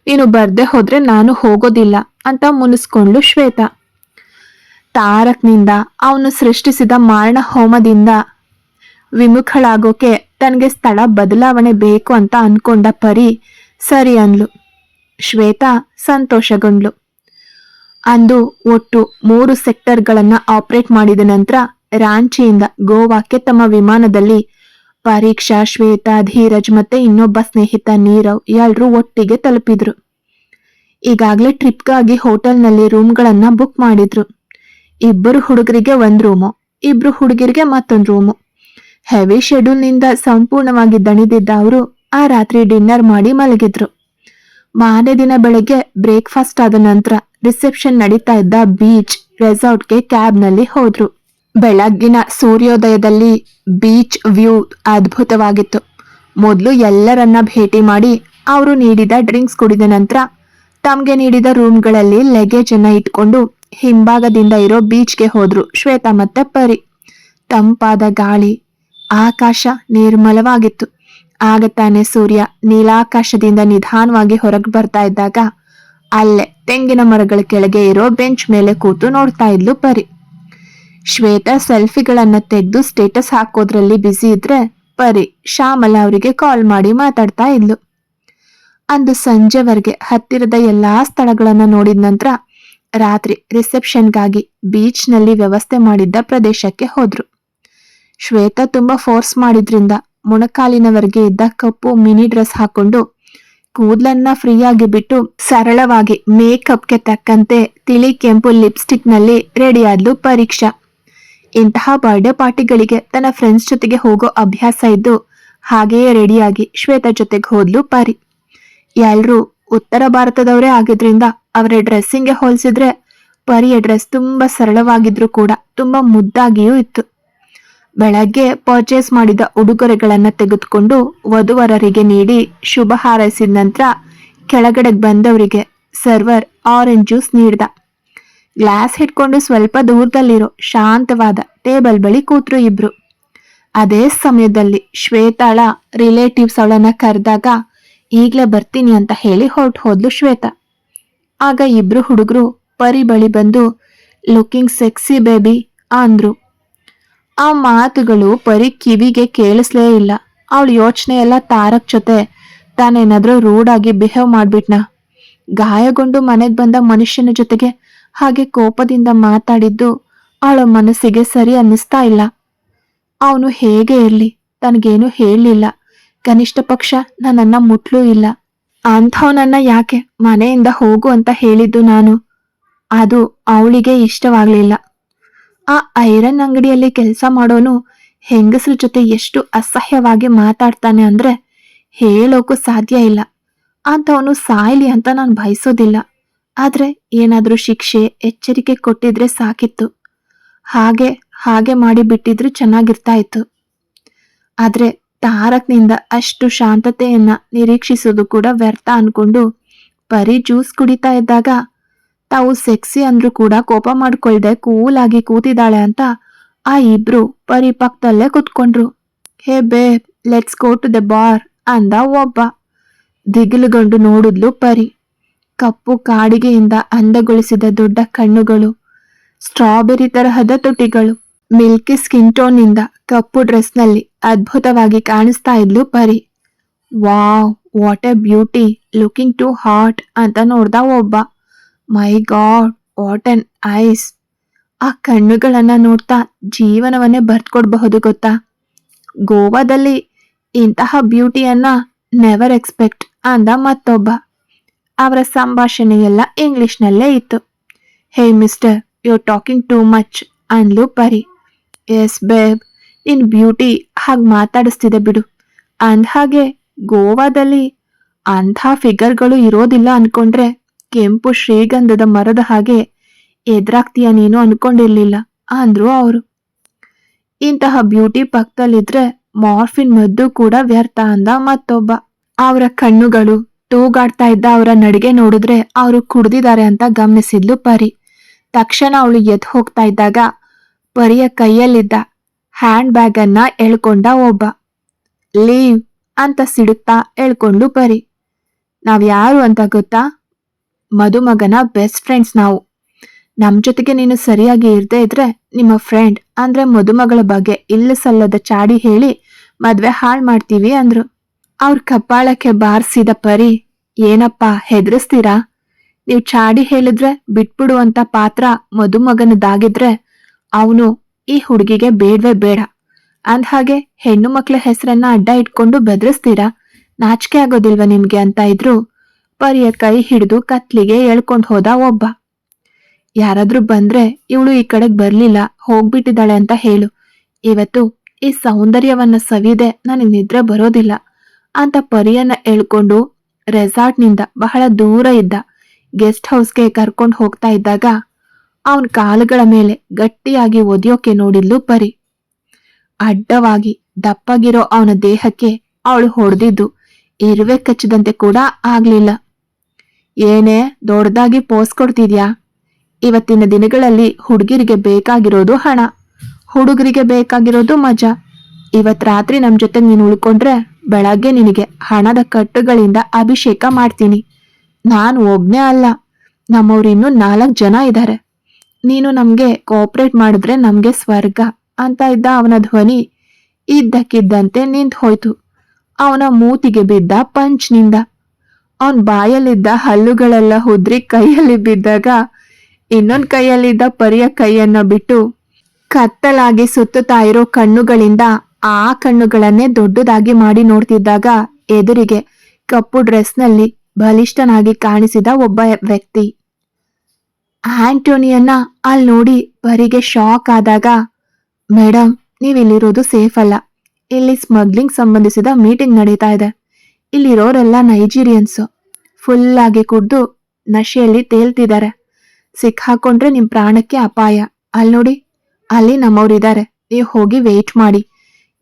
ನೀನು ಬರ್ದೆ ಹೋದ್ರೆ ನಾನು ಹೋಗೋದಿಲ್ಲ, ಅಂತ ಮುನಿಸ್ಕೊಂಡ್ಲು ಶ್ವೇತಾ. ತಾರಕ್ನಿಂದ ಅವನು ಸೃಷ್ಟಿಸಿದ ಮಾರಣ ಹೋಮದಿಂದ ವಿಮುಖಳಾಗೋಕೆ ತನಗೆ ಸ್ಥಳ ಬದಲಾವಣೆ ಬೇಕು ಅಂತ ಅನ್ಕೊಂಡ ಪರಿ ಸರಿ ಅನ್ಲು. ಶ್ವೇತಾ ಸಂತೋಷಗೊಂಡ್ಲು. ಅಂದು ಒಟ್ಟು ಮೂರು ಸೆಕ್ಟರ್ಗಳನ್ನು ಆಪರೇಟ್ ಮಾಡಿದ ನಂತರ ರಾಂಚಿಯಿಂದ ಗೋವಾಕ್ಕೆ ತಮ್ಮ ವಿಮಾನದಲ್ಲಿ ಪರೀಕ್ಷಾ ಶ್ವೇತಾ, ಧೀರಜ್ ಮತ್ತೆ ಇನ್ನೊಬ್ಬ ಸ್ನೇಹಿತ ನೀರವ್ ಎಲ್ಲರೂ ಒಟ್ಟಿಗೆ ತಲುಪಿದ್ರು. ಈಗಾಗಲೇ ಟ್ರಿಪ್ಗಾಗಿ ಹೋಟೆಲ್ನಲ್ಲಿ ರೂಮ್ಗಳನ್ನು ಬುಕ್ ಮಾಡಿದ್ರು. ಇಬ್ಬರು ಹುಡುಗರಿಗೆ ಒಂದ್ ರೂಮು ಇಬ್ರು ಹುಡುಗಿರಿಗೆ ಮತ್ತೊಂದು ರೂಮು ಹೆವಿ ಶೆಡ್ಯೂಲ್ನಿಂದ ಸಂಪೂರ್ಣವಾಗಿ ದಣಿದಿದ್ದ ಅವರು ಆ ರಾತ್ರಿ ಡಿನ್ನರ್ ಮಾಡಿ ಮಲಗಿದ್ರು. ಮಾರನೇ ದಿನ ಬೆಳಗ್ಗೆ ಬ್ರೇಕ್ಫಾಸ್ಟ್ ಆದ ನಂತರ ರಿಸೆಪ್ಷನ್ ನಡೀತಾ ಇದ್ದ ಬೀಚ್ ರೆಸಾರ್ಟ್ಗೆ ಕ್ಯಾಬ್ನಲ್ಲಿ ಹೋದ್ರು. ಬೆಳಗ್ಗಿನ ಸೂರ್ಯೋದಯದಲ್ಲಿ ಬೀಚ್ ವ್ಯೂ ಅದ್ಭುತವಾಗಿತ್ತು. ಮೊದಲು ಎಲ್ಲರನ್ನ ಭೇಟಿ ಮಾಡಿ ಅವರು ನೀಡಿದ ಡ್ರಿಂಕ್ಸ್ ಕುಡಿದ ನಂತರ ತಮ್ಗೆ ನೀಡಿದ ರೂಮ್ಗಳಲ್ಲಿ ಲಗೇಜ್ ಅನ್ನ ಇಟ್ಕೊಂಡು ಹಿಂಭಾಗದಿಂದ ಇರೋ ಬೀಚ್ಗೆ ಹೋದ್ರು ಶ್ವೇತಾ ಮತ್ತೆ ಪರಿ. ತಂಪಾದ ಗಾಳಿ, ಆಕಾಶ ನಿರ್ಮಲವಾಗಿತ್ತು. ಆಗ ತಾನೆ ಸೂರ್ಯ ನೀಲಾಕಾಶದಿಂದ ನಿಧಾನವಾಗಿ ಹೊರಗೆ ಬರ್ತಾ ಇದ್ದಾಗ ಅಲ್ಲೇ ತೆಂಗಿನ ಮರಗಳ ಕೆಳಗೆ ಇರೋ ಬೆಂಚ್ ಮೇಲೆ ಕೂತು ನೋಡ್ತಾ ಇದ್ಲು ಪರಿ. ಶ್ವೇತಾ ಸೆಲ್ಫಿಗಳನ್ನ ತೆಗೆದು ಸ್ಟೇಟಸ್ ಹಾಕೋದ್ರಲ್ಲಿ ಬ್ಯುಸಿ ಇದ್ರೆ ಪರಿ, ಶ್ಯಾಮಲ ಅವರಿಗೆ ಕಾಲ್ ಮಾಡಿ ಮಾತಾಡ್ತಾ ಇದ್ಲು. ಅಂದು ಸಂಜೆವರೆಗೆ ಹತ್ತಿರದ ಎಲ್ಲಾ ಸ್ಥಳಗಳನ್ನು ನೋಡಿದ ನಂತರ ರಾತ್ರಿ ರಿಸೆಪ್ಷನ್ಗಾಗಿ ಬೀಚ್ನಲ್ಲಿ ವ್ಯವಸ್ಥೆ ಮಾಡಿದ್ದ ಪ್ರದೇಶಕ್ಕೆ ಹೋದ್ರು. ಶ್ವೇತಾ ತುಂಬಾ ಫೋರ್ಸ್ ಮಾಡಿದ್ರಿಂದ ಮೊಣಕಾಲಿನವರೆಗೆ ಇದ್ದ ಕಪ್ಪು ಮಿನಿ ಡ್ರೆಸ್ ಹಾಕೊಂಡು ಕೂದಲನ್ನ ಫ್ರೀಯಾಗಿ ಬಿಟ್ಟು ಸರಳವಾಗಿ ಮೇಕಪ್ಗೆ ತಕ್ಕಂತೆ ತಿಳಿ ಕೆಂಪು ಲಿಪ್ಸ್ಟಿಕ್ನಲ್ಲಿ ರೆಡಿ ಆದ್ಲು ಪರೀಕ್ಷಾ. ಇಂತಹ ಬರ್ಡೇ ಪಾರ್ಟಿಗಳಿಗೆ ತನ್ನ ಫ್ರೆಂಡ್ಸ್ ಜೊತೆಗೆ ಹೋಗೋ ಅಭ್ಯಾಸ ಇದ್ದು ಹಾಗೆಯೇ ರೆಡಿಯಾಗಿ ಶ್ವೇತಾ ಜೊತೆಗೆ ಹೋದ್ಲು ಪರಿ. ಎಲ್ರೂ ಉತ್ತರ ಭಾರತದವರೇ ಆಗಿದ್ರಿಂದ ಅವರ ಡ್ರೆಸ್ಸಿಂಗ್ಗೆ ಹೋಲಿಸಿದ್ರೆ ಪರಿಯ ಡ್ರೆಸ್ ತುಂಬಾ ಸರಳವಾಗಿದ್ರು ಕೂಡ ತುಂಬಾ ಮುದ್ದಾಗಿಯೂ ಇತ್ತು. ಬೆಳಗ್ಗೆ ಪರ್ಚೇಸ್ ಮಾಡಿದ ಉಡುಗೊರೆಗಳನ್ನು ತೆಗೆದುಕೊಂಡು ವಧುವರರಿಗೆ ನೀಡಿ ಶುಭ ಹಾರೈಸಿದ ನಂತರ ಕೆಳಗಡೆ ಬಂದವರಿಗೆ ಸರ್ವರ್ ಆರೆಂಜ್ ಜ್ಯೂಸ್ ನೀಡ್ದ. ಗ್ಲಾಸ್ ಹಿಡ್ಕೊಂಡು ಸ್ವಲ್ಪ ದೂರದಲ್ಲಿರೋ ಶಾಂತವಾದ ಟೇಬಲ್ ಬಳಿ ಕೂತ್ರು ಇಬ್ರು. ಅದೇ ಸಮಯದಲ್ಲಿ ಶ್ವೇತಾಳ ರಿಲೇಟಿವ್ಸ್ ಅವಳನ್ನ ಕರೆದಾಗ ಈಗ್ಲೇ ಬರ್ತೀನಿ ಅಂತ ಹೇಳಿ ಹೊರಟು ಹೋದ್ಲು ಶ್ವೇತ. ಆಗ ಇಬ್ರು ಹುಡುಗರು ಪರಿ ಬಳಿ ಬಂದು ಲುಕಿಂಗ್ ಸೆಕ್ಸಿ ಬೇಬಿ ಅಂದ್ರು. ಆ ಮಾತುಗಳು ಪರಿ ಕಿವಿಗೆ ಕೇಳಿಸ್ಲೇ ಇಲ್ಲ. ಅವಳು ಯೋಚನೆ ಎಲ್ಲ ತಾರಕ್ ಜೊತೆ ತಾನೇನಾದ್ರೂ ರೂಡ್ ಆಗಿ ಬಿಹೇವ್ ಮಾಡ್ಬಿಟ್ನ? ಗಾಯಗೊಂಡು ಮನೆಗೆ ಬಂದ ಮನುಷ್ಯನ ಜೊತೆಗೆ ಹಾಗೆ ಕೋಪದಿಂದ ಮಾತಾಡಿದ್ದು ಅವಳ ಮನಸ್ಸಿಗೆ ಸರಿ ಅನ್ನಿಸ್ತಾ ಇಲ್ಲ. ಅವನು ಹೇಗೆ ಇರ್ಲಿ? ತನಗೇನು ಹೇಳಲಿಲ್ಲ. ಕನಿಷ್ಠ ಪಕ್ಷ ನನ್ನನ್ನ ಮುಟ್ಲೂ ಇಲ್ಲ. ಅಂಥವನನ್ನ ಯಾಕೆ ಮನೆಯಿಂದ ಹೋಗು ಅಂತ ಹೇಳಿದ್ದು ನಾನು. ಅದು ಅವಳಿಗೆ ಇಷ್ಟವಾಗ್ಲಿಲ್ಲ. ಆ ಐರನ್ ಅಂಗಡಿಯಲ್ಲಿ ಕೆಲಸ ಮಾಡೋನು ಹೆಂಗಸ್ರ ಜೊತೆ ಎಷ್ಟು ಅಸಹ್ಯವಾಗಿ ಮಾತಾಡ್ತಾನೆ ಅಂದ್ರೆ ಹೇಳೋಕ್ಕೂ ಸಾಧ್ಯ ಇಲ್ಲ. ಅಂಥವನು ಸಾಯ್ಲಿ ಅಂತ ನಾನು ಬಯಸೋದಿಲ್ಲ. ಆದ್ರೆ ಏನಾದರೂ ಶಿಕ್ಷೆ, ಎಚ್ಚರಿಕೆ ಕೊಟ್ಟಿದ್ರೆ ಸಾಕಿತ್ತು. ಹಾಗೆ ಹಾಗೆ ಮಾಡಿ ಬಿಟ್ಟಿದ್ರು ಚೆನ್ನಾಗಿರ್ತಾ ಇತ್ತು. ಆದ್ರೆ ತಾರಕ್ನಿಂದ ಅಷ್ಟು ಶಾಂತತೆಯನ್ನ ನಿರೀಕ್ಷಿಸೋದು ಕೂಡ ವ್ಯರ್ಥ ಅನ್ಕೊಂಡು ಬರೀ ಜ್ಯೂಸ್ ಕುಡಿತಾ ಇದ್ದಾಗ ತಾವು ಸೆಕ್ಸಿ ಅಂದ್ರೂ ಕೂಡ ಕೋಪ ಮಾಡ್ಕೊಳ್ದೆ ಕೂಲ್ ಆಗಿ ಕೂತಿದ್ದಾಳೆ ಅಂತ ಆ ಇಬ್ರು ಪರಿ ಪಕ್ಕದಲ್ಲೇ ಕುತ್ಕೊಂಡ್ರು. Hey bae let's go to the bar ಅಂದ ಒಬ್ಬ. ದಿಗಿಲುಗೊಂಡು ನೋಡಿದ್ಲು ಪರಿ. ಕಪ್ಪು ಕಾಡಿಗೆಯಿಂದ ಅಂದಗೊಳಿಸಿದ ದೊಡ್ಡ ಕಣ್ಣುಗಳು, ಸ್ಟ್ರಾಬೆರಿ ತರಹದ ತುಟಿಗಳು ಮಿಲ್ಕಿ ಸ್ಕಿನ್ ಟೋನ್ನಿಂದ ಕಪ್ಪು ಡ್ರೆಸ್ನಲ್ಲಿ ಅದ್ಭುತವಾಗಿ ಕಾಣಿಸ್ತಾ ಇದ್ಲು Pari. Wow what a beauty looking too hot ಅಂತ ನೋಡ್ದ ಒಬ್ಬ. My God what an eyes ಆ ಕಣ್ಣುಗಳನ್ನ ನೋಡ್ತಾ ಜೀವನವನ್ನೇ ಬರ್ತ್ಕೊಡ್ಬಹುದು ಗೊತ್ತಾ? ಗೋವಾದಲ್ಲಿ ಇಂತಹ ಬ್ಯೂಟಿಯನ್ನ ನೆವರ್ ಎಕ್ಸ್ಪೆಕ್ಟ್ ಅಂದ ಮತ್ತೊಬ್ಬ. ಅವರ ಸಂಭಾಷಣೆ ಎಲ್ಲ ಇಂಗ್ಲಿಷ್ನಲ್ಲೇ ಇತ್ತು. Hey mister you talking too much ಅಂದ್ಲು ಪರಿ. ಎಸ್ ಬೇಬ್ ನಿನ್ ಬ್ಯೂಟಿ ಹಾಗೆ ಮಾತಾಡಿಸ್ತಿದೆ ಬಿಡು. ಅಂದ ಹಾಗೆ ಗೋವಾದಲ್ಲಿ ಅಂಥ ಫಿಗರ್ಗಳು ಇರೋದಿಲ್ಲ ಅನ್ಕೊಂಡ್ರೆ ಕೆಂಪು ಶ್ರೀಗಂಧದ ಮರದ ಹಾಗೆ ಎದುರಾಗ್ತೀಯ ನೀನು ಅನ್ಕೊಂಡಿರ್ಲಿಲ್ಲ ಅಂದ್ರು ಅವರು. ಇಂತಹ ಬ್ಯೂಟಿ ಪಕ್ಕದಲ್ಲಿದ್ರೆ ಮಾರ್ಫಿನ್ ಮದ್ದು ಕೂಡ ವ್ಯರ್ಥ ಅಂದ ಮತ್ತೊಬ್ಬ. ಅವರ ಕಣ್ಣುಗಳು ತೂಗಾಡ್ತಾ ಇದ್ದ ಅವರ ನಡಿಗೆ ನೋಡಿದ್ರೆ ಅವರು ಕುಡ್ದಿದ್ದಾರೆ ಅಂತ ಗಮನಿಸಿದ್ಲು ಪರಿ. ತಕ್ಷಣ ಅವಳು ಎದ್ದು ಹೋಗ್ತಾ ಇದ್ದಾಗ ಪರಿಯ ಕೈಯಲ್ಲಿದ್ದ ಹ್ಯಾಂಡ್ ಬ್ಯಾಗ್ ಅನ್ನ ಎಳ್ಕೊಂಡ ಒಬ್ಬ. ಲೀವ್ ಅಂತ ಸಿಡುತ್ತಾ ಎಳ್ಕೊಂಡು ಪರಿ ನಾವ್ಯಾರು ಅಂತ ಗೊತ್ತಾ? ಮದುಮಗನ ಬೆಸ್ಟ್ ಫ್ರೆಂಡ್ಸ್ ನಾವು. ನಮ್ ಜೊತೆಗೆ ನೀನು ಸರಿಯಾಗಿ ಇರದೇ ಇದ್ರೆ ನಿಮ್ಮ ಫ್ರೆಂಡ್ ಅಂದ್ರೆ ಮದುಮಗಳ ಬಗ್ಗೆ ಇಲ್ಲ ಸಲ್ಲದ ಚಾಡಿ ಹೇಳಿ ಮದ್ವೆ ಹಾಳ್ ಮಾಡ್ತೀವಿ ಅಂದ್ರು. ಅವ್ರ ಕಪ್ಪಾಳಕ್ಕೆ ಬಾರಿಸಿದ ಪರಿ, ಏನಪ್ಪ ಹೆದರಿಸ್ತೀರಾ? ನೀವು ಚಾಡಿ ಹೇಳಿದ್ರೆ ಬಿಟ್ಬಿಡುವಂತ ಪಾತ್ರ ಮದುಮಗನದಾಗಿದ್ರೆ ಅವನು ಈ ಹುಡುಗಿಗೆ ಬೇಡ್ವೆ ಬೇಡ. ಅಂದ್ಹಾಗೆ ಹೆಣ್ಣು ಮಕ್ಳ ಹೆಸರನ್ನ ಅಡ್ಡ ಇಟ್ಕೊಂಡು ಬೆದರಿಸ್ತೀರಾ? ನಾಚಿಕೆ ಆಗೋದಿಲ್ವ ನಿಮ್ಗೆ ಅಂತ ಇದ್ರು ಪರಿಯ ಕೈ ಹಿಡಿದು ಕತ್ಲಿಗೆ ಎಳ್ಕೊಂಡು ಹೋದ ಒಬ್ಬ. ಯಾರಾದ್ರೂ ಬಂದ್ರೆ ಇವಳು ಈ ಕಡೆಗೆ ಬರ್ಲಿಲ್ಲ, ಹೋಗ್ಬಿಟ್ಟಿದ್ದಾಳೆ ಅಂತ ಹೇಳು. ಇವತ್ತು ಈ ಸೌಂದರ್ಯವನ್ನ ಸವಿದೆ, ನನಗೆ ನಿದ್ರೆ ಬರೋದಿಲ್ಲ ಅಂತ ಪರಿಯನ್ನ ಎಳ್ಕೊಂಡು ರೆಸಾರ್ಟ್ನಿಂದ ಬಹಳ ದೂರ ಇದ್ದ. ಗೆಸ್ಟ್ ಹೌಸ್ಗೆ ಕರ್ಕೊಂಡು ಹೋಗ್ತಾ ಇದ್ದಾಗ ಅವನ್ ಕಾಲುಗಳ ಮೇಲೆ ಗಟ್ಟಿಯಾಗಿ ಒದಿಯೋಕೆ ನೋಡಿದ್ಲು ಪರಿ. ಅಡ್ಡವಾಗಿ ದಪ್ಪಗಿರೋ ಅವನ ದೇಹಕ್ಕೆ ಅವಳು ಹೊಡೆದಿದ್ದು ಇರುವೆ ಕಚ್ಚಿದಂತೆ ಕೂಡ ಆಗ್ಲಿಲ್ಲ. ಏನೇ ದೊಡ್ಡದಾಗಿ ಪೋಸ್ ಕೊಡ್ತಿದ್ಯಾ? ಇವತ್ತಿನ ದಿನಗಳಲ್ಲಿ ಹುಡುಗಿರಿಗೆ ಬೇಕಾಗಿರೋದು ಹಣ, ಹುಡುಗರಿಗೆ ಬೇಕಾಗಿರೋದು ಮಜಾ. ಇವತ್ ರಾತ್ರಿ ನಮ್ ಜೊತೆ ನೀನು ಉಳ್ಕೊಂಡ್ರೆ ಬೆಳಗ್ಗೆ ನಿನಗೆ ಹಣದ ಕಟ್ಟುಗಳಿಂದ ಅಭಿಷೇಕ ಮಾಡ್ತೀನಿ. ನಾನು ಒಬ್ನೇ ಅಲ್ಲ, ನಮ್ಮವ್ರು ಇನ್ನೂ ನಾಲ್ಕು ಜನ ಇದ್ದಾರೆ ನೀನು ನಮಗೆ ಕೋಆಪರೇಟ್ ಮಾಡಿದ್ರೆ ನಮ್ಗೆ ಸ್ವರ್ಗ ಅಂತ ಇದ್ದ ಅವನ ಧ್ವನಿ ಇದ್ದಕ್ಕಿದ್ದಂತೆ ನಿಂತು ಹೋಯ್ತು. ಅವನ ಮೂತಿಗೆ ಬಿದ್ದ ಪಂಚ್ನಿಂದ ಅವನ್ ಬಾಯಲ್ಲಿದ್ದ ಹಲ್ಲುಗಳೆಲ್ಲ ಉದ್ರಿ ಕೈಯಲ್ಲಿ ಬಿದ್ದಾಗ ಇನ್ನೊಂದ್ ಕೈಯಲ್ಲಿದ್ದ ಪರಿಯ ಕೈಯನ್ನ ಬಿಟ್ಟು ಕತ್ತಲಾಗಿ ಸುತ್ತುತ್ತಾ ಇರೋ ಕಣ್ಣುಗಳಿಂದ ಆ ಕಣ್ಣುಗಳನ್ನೇ ದೊಡ್ಡದಾಗಿ ಮಾಡಿ ನೋಡ್ತಿದ್ದಾಗ ಎದುರಿಗೆ ಕಪ್ಪು ಡ್ರೆಸ್ನಲ್ಲಿ ಬಲಿಷ್ಠನಾಗಿ ಕಾಣಿಸಿದ ಒಬ್ಬ ವ್ಯಕ್ತಿ. ಆಂಟೋನಿಯನ್ನ ಅಲ್ಲಿ ನೋಡಿ ಬರಿಗೆ ಶಾಕ್ ಆದಾಗ ಮೇಡಮ್ ನೀವಿಲ್ಲಿರೋದು ಸೇಫ್ ಅಲ್ಲ. ಇಲ್ಲಿ ಸ್ಮಗ್ಲಿಂಗ್ ಸಂಬಂಧಿಸಿದ ಮೀಟಿಂಗ್ ನಡೀತಾ ಇದೆ. ಇಲ್ಲಿರೋರೆಲ್ಲ ನೈಜೀರಿಯನ್ಸು ಫುಲ್ ಆಗಿ ಕುಡ್ದು ನಶೆಯಲ್ಲಿ ತೇಲ್ತಿದ್ದಾರೆ. ಸಿಕ್ಕಾಕೊಂಡ್ರೆ ನಿಮ್ ಪ್ರಾಣಕ್ಕೆ ಅಪಾಯ. ಅಲ್ಲಿ ನೋಡಿ, ಅಲ್ಲಿ ನಮ್ಮವ್ರಿದ್ದಾರೆ. ನೀವು ಹೋಗಿ ವೇಟ್ ಮಾಡಿ.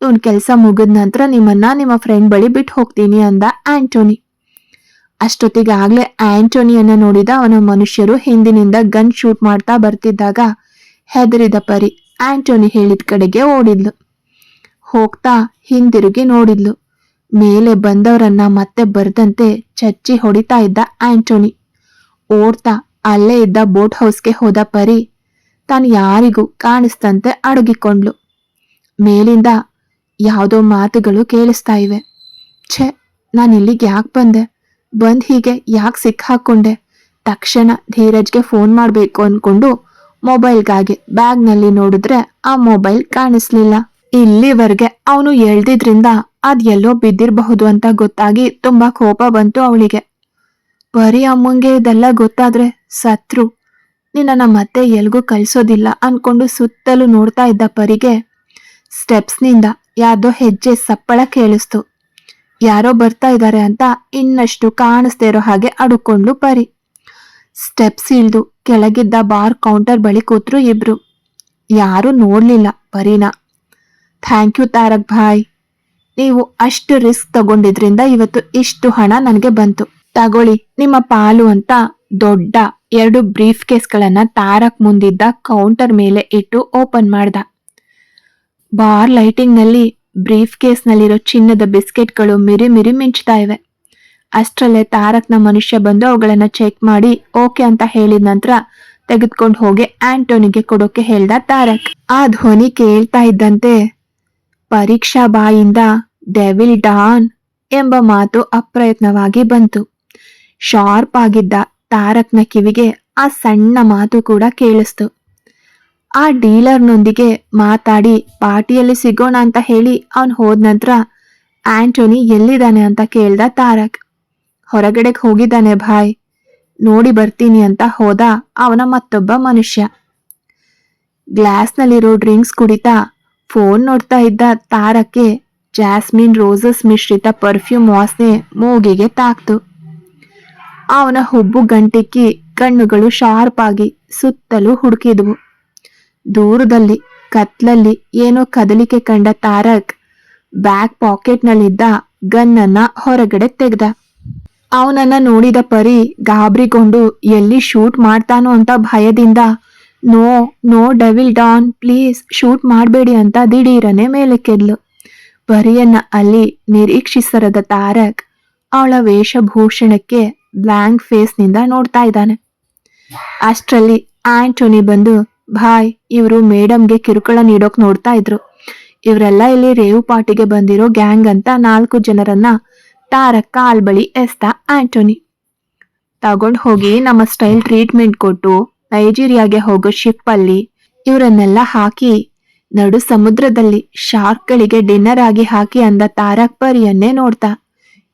ಇವನ್ ಕೆಲಸ ಮುಗಿದ ನಂತರ ನಿಮ್ಮನ್ನ ನಿಮ್ಮ ಫ್ರೆಂಡ್ ಬಳಿ ಬಿಟ್ಟು ಹೋಗ್ತೀನಿ ಅಂದ ಆಂಟೋನಿ. ಅಷ್ಟೊತ್ತಿಗೆ ಆಗ್ಲೇ ಆಂಟೋನಿಯನ್ನ ನೋಡಿದ ಅವನ ಮನುಷ್ಯರು ಹಿಂದಿನಿಂದ ಗನ್ ಶೂಟ್ ಮಾಡ್ತಾ ಬರ್ತಿದ್ದಾಗ ಹೆದರಿದ ಪರಿ ಆಂಟೋನಿ ಹೇಳಿದ ಕಡೆಗೆ ಓಡಿದ್ಲು. ಹೋಗ್ತಾ ಹಿಂದಿರುಗಿ ನೋಡಿದ್ಲು. ಮೇಲೆ ಬಂದವರನ್ನ ಮತ್ತೆ ಬರ್ದಂತೆ ಚಚ್ಚಿ ಹೊಡಿತಾ ಇದ್ದ ಆಂಟೋನಿ. ಓಡ್ತಾ ಅಲ್ಲೇ ಇದ್ದ ಬೋಟ್ ಹೌಸ್ಗೆ ಹೋದ ಪರಿ ತಾನು ಯಾರಿಗೂ ಕಾಣಿಸ್ತಂತೆ ಅಡಗಿಕೊಂಡ್ಲು. ಮೇಲಿಂದ ಯಾವುದೋ ಮಾತುಗಳು ಕೇಳಿಸ್ತಾ ಇವೆ. ಛೆ ನಾನು ಇಲ್ಲಿಗೆ ಯಾಕೆ ಬಂದೆ? ಬಂದ್ ಹೀಗೆ ಯಾಕೆ ಸಿಕ್ಕಾಕೊಂಡೆ? ತಕ್ಷಣ ಧೀರಜ್ಗೆ ಫೋನ್ ಮಾಡಬೇಕು ಅನ್ಕೊಂಡು ಮೊಬೈಲ್ಗಾಗಿ ಬ್ಯಾಗ್ನಲ್ಲಿ ನೋಡಿದ್ರೆ ಆ ಮೊಬೈಲ್ ಕಾಣಿಸ್ಲಿಲ್ಲ. ಇಲ್ಲಿವರೆಗೆ ಅವನು ಎಳ್ದಿದ್ರಿಂದ ಅದ್ ಎಲ್ಲೋ ಬಿದ್ದಿರಬಹುದು ಅಂತ ಗೊತ್ತಾಗಿ ತುಂಬಾ ಕೋಪ ಬಂತು ಅವಳಿಗೆ. ಬರೀ ಅಮ್ಮಂಗೆ ಇದೆಲ್ಲ ಗೊತ್ತಾದ್ರೆ ಸತ್ರು ನಿನ್ನ ಮತ್ತೆ ಎಲ್ಗೂ ಕಳಿಸೋದಿಲ್ಲ ಅನ್ಕೊಂಡು ಸುತ್ತಲೂ ನೋಡ್ತಾ ಇದ್ದ ಪರಿಗೆ ಸ್ಟೆಪ್ಸ್ನಿಂದ ಯಾವ್ದೋ ಹೆಜ್ಜೆ ಸಪ್ಪಳ ಕೇಳಿಸ್ತು. ಯಾರೋ ಬರ್ತಾ ಇದ್ದಾರೆ ಅಂತ ಇನ್ನಷ್ಟು ಕಾಣಿಸ್ದೇ ಇರೋ ಹಾಗೆ ಅಡುಕೊಂಡು ಪರಿ ಸ್ಟೆಪ್ಸ್ ಇಳಿದು ಕೆಳಗಿದ್ದ ಬಾರ್ ಕೌಂಟರ್ ಬಳಿ ಕೂತ್ರು ಇಬ್ರು. ಯಾರೂ ನೋಡ್ಲಿಲ್ಲ ಪರಿನ ಥ್ಯಾಂಕ್ ಯು ತಾರಕ್ ಭಾಯ್. ನೀವು ಅಷ್ಟು ರಿಸ್ಕ್ ತಗೊಂಡಿದ್ರಿಂದ ಇವತ್ತು ಇಷ್ಟು ಹಣ ನನಗೆ ಬಂತು. ತಗೊಳ್ಳಿ, ನಿಮ್ಮ ಪಾಲು ಅಂತ ದೊಡ್ಡ ಎರಡು ಬ್ರೀಫ್ ಕೇಸ್ಗಳನ್ನ ತಾರಕ್ ಮುಂದಿದ್ದ ಕೌಂಟರ್ ಮೇಲೆ ಇಟ್ಟು ಓಪನ್ ಮಾಡ್ದ. ಬಾರ್ ಲೈಟಿಂಗ್ನಲ್ಲಿ ಬ್ರೀಫ್ ಕೇಸ್ನಲ್ಲಿರೋ ಚಿನ್ನದ ಬಿಸ್ಕೆಟ್ಗಳು ಮಿರಿ ಮಿರಿ ಮಿಂಚ್ತಾ ಇವೆ. ಅಷ್ಟರಲ್ಲೇ ತಾರಕ್ನ ಮನುಷ್ಯ ಬಂದು ಅವುಗಳನ್ನ ಚೆಕ್ ಮಾಡಿ ಓಕೆ ಅಂತ ಹೇಳಿದ ನಂತರ ತೆಗೆದುಕೊಂಡು ಹೋಗಿ ಆಂಟೋನಿಗೆ ಕೊಡೋಕೆ ಹೇಳ್ದ ತಾರಕ್. ಆ ಧ್ವನಿ ಕೇಳ್ತಾ ಇದ್ದಂತೆ ಪರೀಕ್ಷಾ ಬಾಯಿಂದ ಡೆವಿಲ್ ಡಾನ್ ಎಂಬ ಮಾತು ಅಪ್ರಯತ್ನವಾಗಿ ಬಂತು. ಶಾರ್ಪ್ ಆಗಿದ್ದ ತಾರಕ್ನ ಕಿವಿಗೆ ಆ ಸಣ್ಣ ಮಾತು ಕೂಡ ಕೇಳಿಸ್ತು. ಆ ಡೀಲರ್ನೊಂದಿಗೆ ಮಾತಾಡಿ, ಪಾರ್ಟಿಯಲ್ಲಿ ಸಿಗೋಣ ಅಂತ ಹೇಳಿ ಅವನು ಹೋದ ನಂತರ ಆಂಟೋನಿ ಎಲ್ಲಿದ್ದಾನೆ ಅಂತ ಕೇಳ್ದ ತಾರಕ್. ಹೊರಗಡೆಗೆ ಹೋಗಿದ್ದಾನೆ ಭಾಯ್. ನೋಡಿ ಬರ್ತೀನಿ ಅಂತ ಹೋದ ಅವನ ಮತ್ತೊಬ್ಬ ಮನುಷ್ಯ. ಗ್ಲಾಸ್ನಲ್ಲಿರೋ ಡ್ರಿಂಕ್ಸ್ ಕುಡಿತಾ ಫೋನ್ ನೋಡ್ತಾ ಇದ್ದ ತಾರಕ್ಕೆ ಜಾಸ್ಮಿನ್ ರೋಸಸ್ ಮಿಶ್ರಿತ ಪರ್ಫ್ಯೂಮ್ ವಾಸನೆ ಮೂಗಿಗೆ ತಾಕ್ತು. ಅವನ ಹುಬ್ಬು ಗಂಟಿಕ್ಕಿ ಕಣ್ಣುಗಳು ಶಾರ್ಪ್ ಆಗಿ ಸುತ್ತಲೂ ಹುಡುಕಿದ್ವು. ದೂರದಲ್ಲಿ, ಕತ್ಲಲ್ಲಿ ಏನೋ ಕದಲಿಕೆ ಕಂಡ ತಾರಕ್ ಬ್ಯಾಕ್ ಪಾಕೆಟ್ನಲ್ಲಿದ್ದ ಗನ್ನನ್ನ ಹೊರಗಡೆ ತೆಗೆದ. ಅವನನ್ನ ನೋಡಿದ ಪರಿ ಗಾಬರಿಗೊಂಡು ಎಲ್ಲಿ ಶೂಟ್ ಮಾಡ್ತಾನೋ ಅಂತ ಭಯದಿಂದ, no no devil don, please shoot ಮಾಡಬೇಡಿ ಅಂತ ದಿಢೀರನೆ ಮೇಲಕ್ಕೆದ್ಲು. ಪರಿಯನ್ನ ಅಲ್ಲಿ ನಿರೀಕ್ಷಿಸರದ ತಾರಕ್ ಅವಳ ವೇಷಭೂಷಣಕ್ಕೆ ಬ್ಲ್ಯಾಂಕ್ ಫೇಸ್ನಿಂದ ನೋಡ್ತಾ ಇದ್ದಾನೆ. ಅಷ್ಟರಲ್ಲಿ ಆಂಟೋನಿ ಬಂದು ಭಾಯ್ ಇವರು ಮೇಡಮ್ಗೆ ಕಿರುಕುಳ ನೀಡೋಕ್ ನೋಡ್ತಾ ಇದ್ರು. ಇವರೆಲ್ಲ ಇಲ್ಲಿ ರೇವು ಪಾರ್ಟಿಗೆ ಬಂದಿರೋ ಗ್ಯಾಂಗ್ ಅಂತ ನಾಲ್ಕು ಜನರನ್ನ ತಾರಕ್ ಕಾಲ್ ಬಳಿ ಎಸ್ತ, ಆಂಟೋನಿ ತಗೊಂಡು ಹೋಗಿ ನಮ್ಮ ಸ್ಟೈಲ್ ಟ್ರೀಟ್ಮೆಂಟ್ ಕೊಟ್ಟು ನೈಜೀರಿಯಾಗೆ ಹೋಗೋ ಶಿಪ್ ಅಲ್ಲಿ ಇವರನ್ನೆಲ್ಲ ಹಾಕಿ ನಡು ಸಮುದ್ರದಲ್ಲಿ ಶಾರ್ಕ್ಗಳಿಗೆ ಡಿನ್ನರ್ ಆಗಿ ಹಾಕಿ ಅಂದ ತಾರಕ್ ಪರಿಯನ್ನೇ ನೋಡ್ತಾ,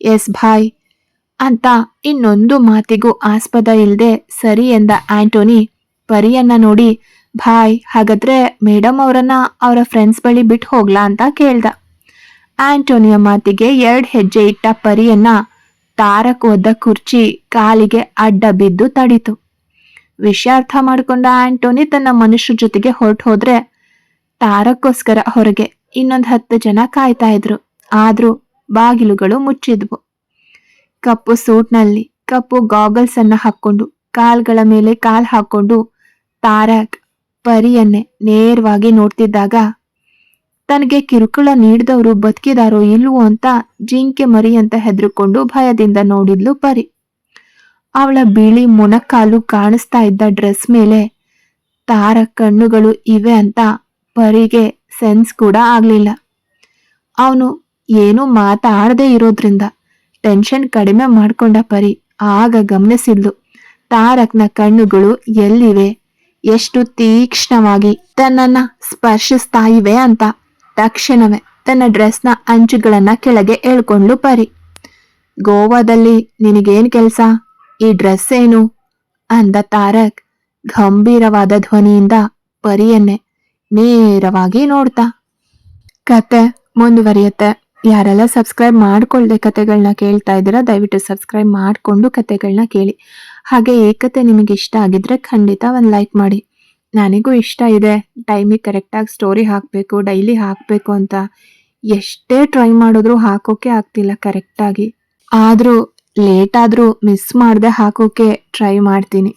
ಎಸ್ ಭಾಯ್ ಅಂತ ಇನ್ನೊಂದು ಮಾತಿಗೂ ಆಸ್ಪದ ಇಲ್ಲದೆ ಸರಿ ಎಂದ ಆಂಟೋನಿ ಪರಿಯನ್ನ ನೋಡಿ ಭಾಯ್ ಹಾಗಾದ್ರೆ ಮೇಡಮ್ ಅವರನ್ನ ಅವರ ಫ್ರೆಂಡ್ಸ್ ಬಳಿ ಬಿಟ್ಟು ಹೋಗ್ಲಾ ಅಂತ ಕೇಳ್ದ. ಆಂಟೋನಿಯ ಮಾತಿಗೆ ಎರಡು ಹೆಜ್ಜೆ ಇಟ್ಟ ಪರಿಯನ್ನ ತಾರಕ್ ಒದ್ದ ಕುರ್ಚಿ ಕಾಲಿಗೆ ಅಡ್ಡ ಬಿದ್ದು ತಡಿತು. ವಿಷಯ ಅರ್ಥ ಮಾಡ್ಕೊಂಡ ಆಂಟೋನಿ ತನ್ನ ಮನುಷ್ಯರ ಜೊತೆಗೆ ಹೊರಟು ಹೋದ್ರೆ ತಾರಕ್ಕೋಸ್ಕರ ಹೊರಗೆ ಇನ್ನೊಂದು ಹತ್ತು ಜನ ಕಾಯ್ತಾ ಇದ್ರು. ಆದ್ರೂ ಬಾಗಿಲುಗಳು ಮುಚ್ಚಿದ್ವು. ಕಪ್ಪು ಸೂಟ್ನಲ್ಲಿ ಕಪ್ಪು ಗಾಗಲ್ಸ್ ಅನ್ನ ಹಾಕೊಂಡು ಕಾಲ್ಗಳ ಮೇಲೆ ಕಾಲ್ ಹಾಕೊಂಡು ತಾರಕ್ ಪರಿಯನ್ನೇ ನೇರವಾಗಿ ನೋಡ್ತಿದ್ದಾಗ, ತನಗೆ ಕಿರುಕುಳ ನೀಡಿದವರು ಬದುಕಿದಾರೋ ಇಲ್ವೋ ಅಂತ ಜಿಂಕೆ ಮರಿ ಅಂತ ಹೆದರ್ಕೊಂಡು ಭಯದಿಂದ ನೋಡಿದ್ಲು ಪರಿ. ಅವಳ ಬಿಳಿ ಮೊಣಕಾಲು ಕಾಣಿಸ್ತಾ ಇದ್ದ ಡ್ರೆಸ್ ಮೇಲೆ ತಾರ ಕಣ್ಣುಗಳು ಇವೆ ಅಂತ ಪರಿಗೆ ಸೆನ್ಸ್ ಕೂಡ ಆಗ್ಲಿಲ್ಲ. ಅವನು ಏನೂ ಮಾತಾಡದೇ ಇರೋದ್ರಿಂದ ಟೆನ್ಷನ್ ಕಡಿಮೆ ಮಾಡ್ಕೊಂಡ ಪರಿ ಆಗ ಗಮನಿಸಿದ್ಲು, ತಾರಕ್ನ ಕಣ್ಣುಗಳು ಎಲ್ಲಿವೆ ಎಷ್ಟು ತೀಕ್ಷ್ಣವಾಗಿ ತನ್ನನ್ನ ಸ್ಪರ್ಶಿಸ್ತಾ ಇವೆ ಅಂತ ತಕ್ಷಣವೇ ತನ್ನ ಡ್ರೆಸ್ನ ಅಂಚುಗಳನ್ನ ಕೆಳಗೆ ಎಳ್ಕೊಂಡ್ಲು ಪರಿ. ಗೋವಾದಲ್ಲಿ ನಿನಗೇನ್ ಕೆಲ್ಸ? ಈ ಡ್ರೆಸ್ ಏನು? ಅಂದ ತಾರಕ್ ಗಂಭೀರವಾದ ಧ್ವನಿಯಿಂದ ಪರಿಯನ್ನೇ ನೇರವಾಗಿ ನೋಡ್ತಾ. ಕತೆ ಮುಂದುವರಿಯುತ್ತೆ. ಯಾರೆಲ್ಲ ಸಬ್ಸ್ಕ್ರೈಬ್ ಮಾಡ್ಕೊಳ್ದೆ ಕತೆಗಳನ್ನ ಕೇಳ್ತಾ ಇದ್ದೀರಾ, ದಯವಿಟ್ಟು ಸಬ್ಸ್ಕ್ರೈಬ್ ಮಾಡಿಕೊಂಡು ಕತೆಗಳನ್ನ ಕೇಳಿ. ಹಾಗೆ ಈ ಕತೆ ನಿಮಗೆ ಇಷ್ಟ ಆಗಿದ್ರೆ ಖಂಡಿತ ಒಂದು ಲೈಕ್ ಮಾಡಿ. ನನಗೂ ಇಷ್ಟ ಇದೆ. ಟೈಮಿಗೆ ಕರೆಕ್ಟಾಗಿ ಸ್ಟೋರಿ ಹಾಕಬೇಕು ಡೈಲಿ ಹಾಕಬೇಕು ಅಂತ. ಎಷ್ಟೇ ಟ್ರೈ ಮಾಡಿದ್ರು ಹಾಕೋಕೆ ಆಗ್ತಿಲ್ಲ ಕರೆಕ್ಟಾಗಿ ಆದರೂ ಲೇಟ್ ಆದರೂ ಮಿಸ್ ಮಾಡದೆ ಹಾಕೋಕೆ ಟ್ರೈ ಮಾಡ್ತೀನಿ.